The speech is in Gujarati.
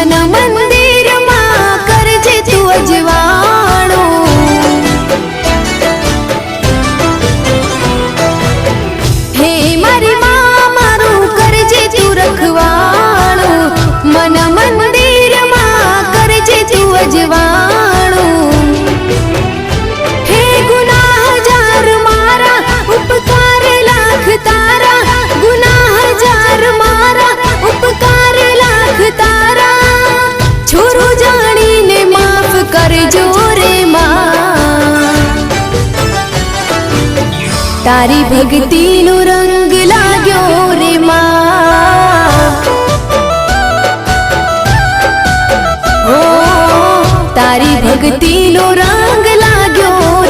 No on તારી ભક્તિનો રંગ લાગ્યો રે માં. તારી ભક્તિનો રંગ